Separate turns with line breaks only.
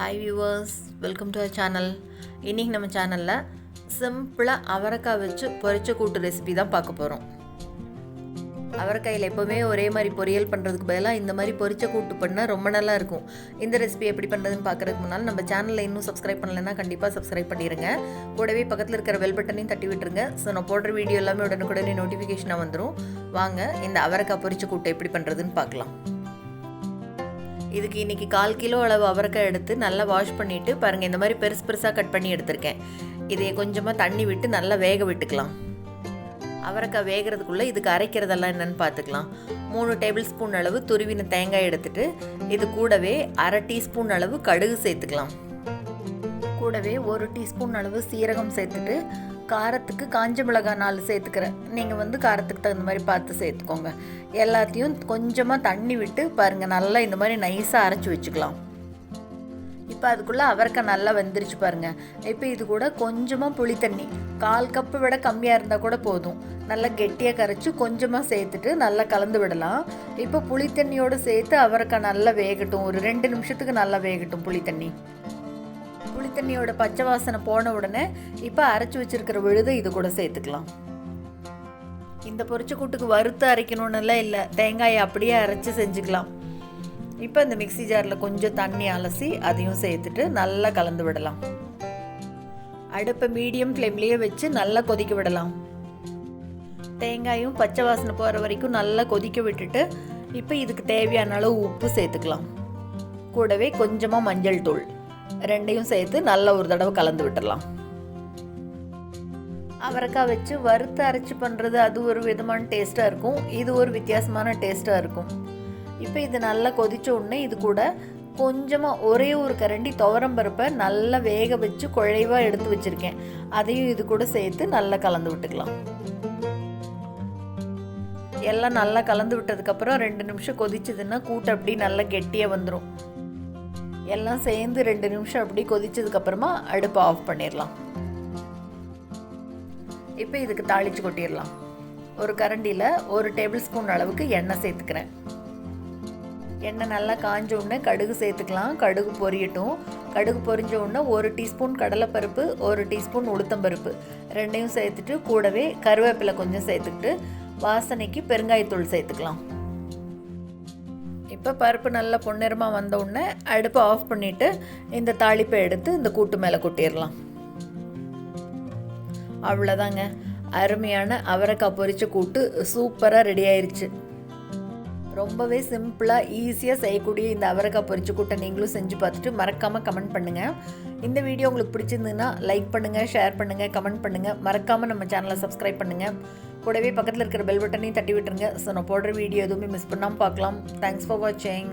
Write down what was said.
Hi viewers welcome to our channel இன்றைக்கி நம்ம சேனலில் சிம்பிளாக அவரைக்காய் வச்சு பொரிச்ச கூட்டு ரெசிபி தான் பார்க்க போகிறோம் அவரைக்காயில் எப்போவுமே ஒரே மாதிரி பொரியல் பண்ணுறதுக்கு பதிலாக இந்த மாதிரி பொரிச்ச கூட்டு பண்ணால் ரொம்ப நல்லா இருக்கும். இந்த ரெசிபி எப்படி பண்ணுறதுன்னு பார்க்குறதுக்கு முன்னால் நம்ம சேனலில் இன்னும் சப்ஸ்கிரைப் பண்ணலைன்னா கண்டிப்பாக சப்ஸ்கிரைப் பண்ணிடுங்க கூடவே பக்கத்தில் இருக்கிற வெல் பட்டனையும் தட்டி விட்டுருங்க. ஸோ நான் போடுற வீடியோ எல்லாமே உடனுக்குடனே நோட்டிஃபிகேஷனாக வந்துடும் வாங்க இந்த அவரைக்காய் பொரிச்ச கூட்டு எப்படி பண்ணுறதுன்னு பார்க்கலாம். இதுக்கு இன்றைக்கி கால் கிலோ அளவு அவரைக்காய் எடுத்து நல்லா வாஷ் பண்ணிவிட்டு பாருங்கள் இந்த மாதிரி பெருசு பெருசாக கட் பண்ணி எடுத்திருக்கேன். இதை கொஞ்சமாக தண்ணி விட்டு நல்லா வேக விட்டுக்கலாம். அவரைக்காய் வேகிறதுக்குள்ளே இதுக்கு அரைக்கிறதெல்லாம் என்னென்னு பார்த்துக்கலாம் மூணு டேபிள் ஸ்பூன் அளவு துருவின தேங்காய் எடுத்துட்டு இது கூடவே அரை டீஸ்பூன் அளவு கடுகு சேர்த்துக்கலாம். கூடவே ஒரு டீஸ்பூன் அளவு சீரகம் சேர்த்துட்டு காரத்துக்கு காஞ்ச மிளகாய் நாலு சேர்த்துக்கிறேன். நீங்கள் வந்து காரத்துக்கு தகுந்த மாதிரி பார்த்து சேர்த்துக்கோங்க. எல்லாத்தையும் கொஞ்சமாக தண்ணி விட்டு பாருங்கள் நல்லா இந்த மாதிரி நைஸாக அரைச்சி வச்சுக்கலாம். இப்போ அதுக்குள்ளே அவரைக்காய் நல்லா வெந்துருச்சு பாருங்கள் இப்போ இது கூட கொஞ்சமாக புளி தண்ணி. கால் கப்பு விட கம்மியாக இருந்தால் கூட போதும். நல்லா கெட்டியாக கரைச்சி கொஞ்சமாக சேர்த்துட்டு நல்லா கலந்து விடலாம். இப்போ புளி தண்ணியோடு சேர்த்து அவரைக்காய் நல்லா வேகட்டும். ஒரு ரெண்டு நிமிஷத்துக்கு நல்லா வேகட்டும் புளி தண்ணி. புளித்தண்ணியோட பச்சை வாசனை போன உடனே இப்போ அரைச்சி வச்சிருக்கிற விழுதை இது கூட சேர்த்துக்கலாம். இந்த பொரிச்ச கூட்டுக்கு வறுத்து அரைக்கணும்னுலாம் இல்லை. தேங்காயை அப்படியே அரைச்சி செஞ்சுக்கலாம். இப்போ இந்த மிக்சி ஜாரில் கொஞ்சம் தண்ணி அலசி அதையும் சேர்த்துட்டு நல்லா கலந்து விடலாம். அடுப்பை மீடியம் ஃப்ளேம்லேயே வச்சு நல்லா கொதிக்க விடலாம். தேங்காயும் பச்சை வாசனை போகிற வரைக்கும் நல்லா கொதிக்க விட்டுட்டு இப்போ இதுக்கு தேவையான அளவு உப்பு சேர்த்துக்கலாம். கூடவே கொஞ்சமாக மஞ்சள் தூள். ரெண்டையும் சேர்த்து நல்லா ஒரு தடவை கலந்து விட்டுடலாம் அவரைக்காய் வச்சு வறுத்து அரைச்சி பண்ணுறது அது ஒரு விதமான டேஸ்ட்டாக இருக்கும். இது ஒரு வித்தியாசமான டேஸ்ட்டாக இருக்கும். இப்போ இது நல்லா கொதித்த உடனே இது கூட கொஞ்சமாக ஒரே ஒரு கரண்டி துவரம்பருப்பை நல்லா வேக வச்சு குழைவாக எடுத்து வச்சுருக்கேன். அதையும் இது கூட சேர்த்து நல்லா கலந்து விட்டுக்கலாம். எல்லாம் நல்லா கலந்து விட்டதுக்கப்புறம் ரெண்டு நிமிஷம் கொதிச்சதுன்னா கூட்டு அப்படி நல்லா கெட்டியாக வந்துடும் எல்லாம் சேர்ந்து ரெண்டு நிமிஷம் அப்படி கொதிச்சதுக்கப்புறமா அடுப்பை ஆஃப் பண்ணிடலாம் இப்போ இதுக்கு தாளித்து கொட்டிடலாம் ஒரு கரண்டியில் ஒரு டேபிள் ஸ்பூன் அளவுக்கு எண்ணெய் சேர்த்துக்கிறேன். எண்ணெய் நல்லா காஞ்ச உடனே கடுகு சேர்த்துக்கலாம். கடுகு பொரியட்டும். கடுகு பொரிஞ்ச உடனே ஒரு டீஸ்பூன் கடலைப்பருப்பு ஒரு டீஸ்பூன் உளுத்தம்பருப்பு. ரெண்டையும் சேர்த்துட்டு கூடவே கருவேப்பிலை கொஞ்சம் சேர்த்துக்கிட்டு வாசனைக்கு பெருங்காயத்தூள் சேர்த்துக்கலாம். இப்போ பருப்பு நல்லா பொன்னிறமாக வந்த உடனே அடுப்பை ஆஃப் பண்ணிவிட்டு இந்த தாளிப்பை எடுத்து இந்த கூட்டு மேலே கொட்டிடலாம். அவ்வளோதாங்க அருமையான அவரைக்காய் பொரிச்ச கூட்டு சூப்பராக ரெடி ஆயிடுச்சு ரொம்பவே சிம்பிளாக ஈஸியாக செய்யக்கூடிய இந்த அவரைக்காய் பொரிச்ச கூட்டை நீங்களும் செஞ்சு பார்த்துட்டு மறக்காமல் கமெண்ட் பண்ணுங்கள் இந்த வீடியோ உங்களுக்கு பிடிச்சிருந்ததுன்னா லைக் பண்ணுங்கள் ஷேர் பண்ணுங்கள் கமெண்ட் பண்ணுங்கள் மறக்காமல் நம்ம சேனலை சப்ஸ்கிரைப் பண்ணுங்கள் கூடவே பக்கத்தில் இருக்கிற பெல் பட்டனையும் தட்டி விட்டுருங்க. ஸோ நான் போடுற வீடியோ எதுவுமே மிஸ் பண்ணாமல் பார்க்கலாம். தேங்க்ஸ் ஃபார் வாட்சிங்